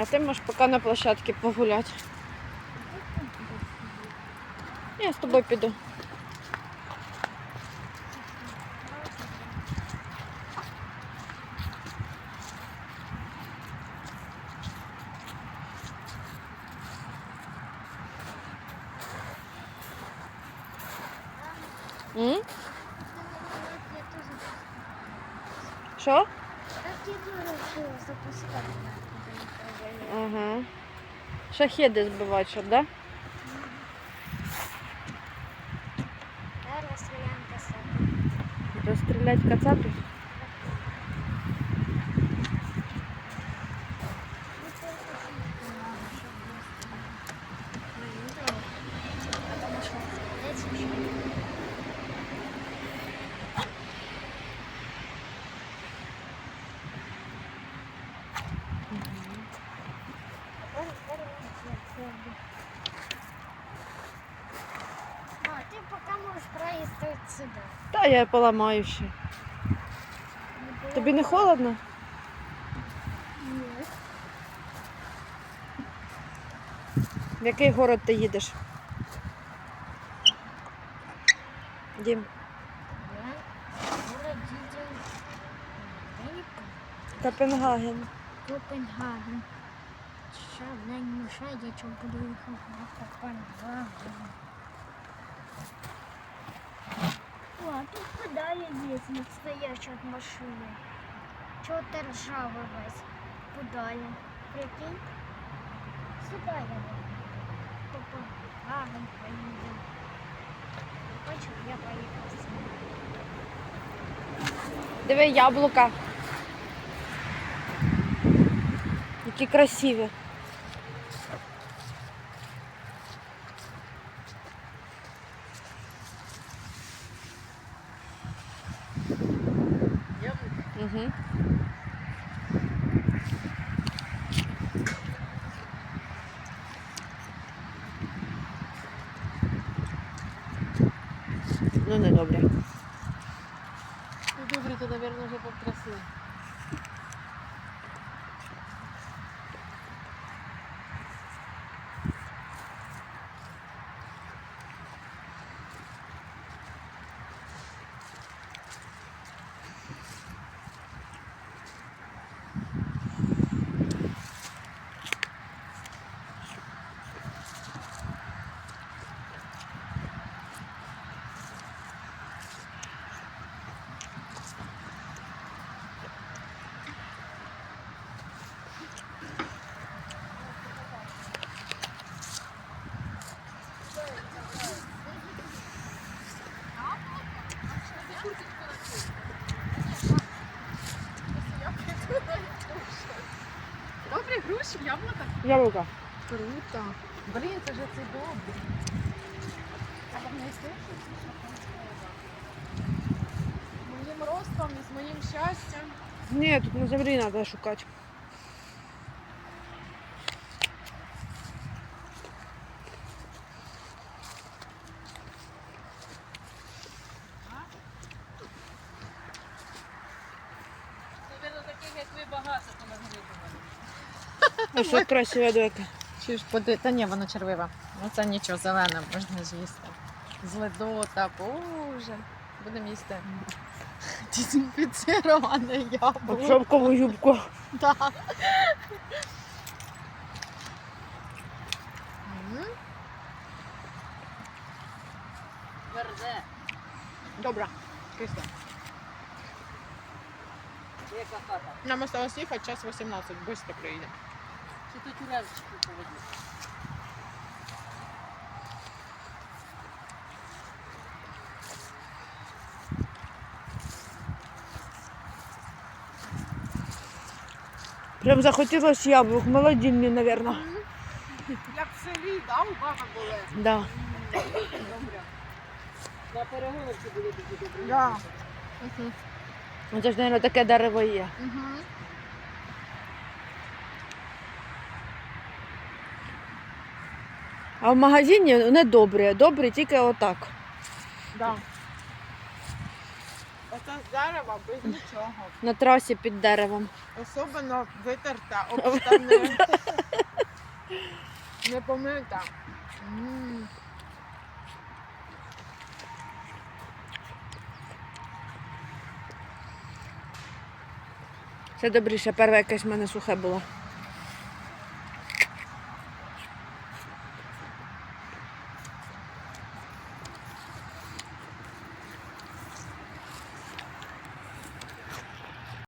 А ти можеш поки на площадці погуляти. Я з тобою піду. М? Що? Так я вирішила запускати. Ага. Шахеди збивають, щоб, да? Зараз кацапів. Розстріляти кацапів? А, ти поки можеш проїсти сюди. Та я поламаю ще. Тобі не холодно? Ні. В який город ти їдеш? Дім. Город. Копенгаген. Копенгаген. Що не мішає, я чому буду їхати на Копенгаген. О, а тут педалі є настоящі от машини. Чого ти ржавий весь? Педалі. Прикинь? Сюди я Копенгаген поїду. Хочу, я поїхав сюди. Диви яблука. Які красиві. Угу. Ну, не добре. Ну добре, то, мабуть, вже потрясли. Добре, груші, яблука. Яблука. Круто. Блін, це ж це добре. А вам не Моїм ростом і з моїм щастям. Ні, тут на землі треба шукати. Навірно, таких, як ви, багато понагрібували. Ось що красиве доки. Чи ж поди... Та ні, воно червиве. Ну це нічого, зелене, можна з'їсти. З ледота, боже. Будемо їсти. Дезінфіціроване яблуко. Шовкову юбку. Так. Верде. Добре, кисло. Яка хата? Нам осталось їхати час 18, швидко приїдемо. Тут тюремчику? Прям захотілось яблук. Молодильні, мабуть. Як в селі, да, у баби були? Да. Добре. На перегонці буде дуже добре. Да. Ну це ж, мабуть, таке дерево є. Угу. А в магазині не добрі, добрі тільки отак. Да. Оце з дерева без нічого. На трасі під деревом. Особливо витерта об штани. помита. М. Це добріше, перше якесь в мене сухе було.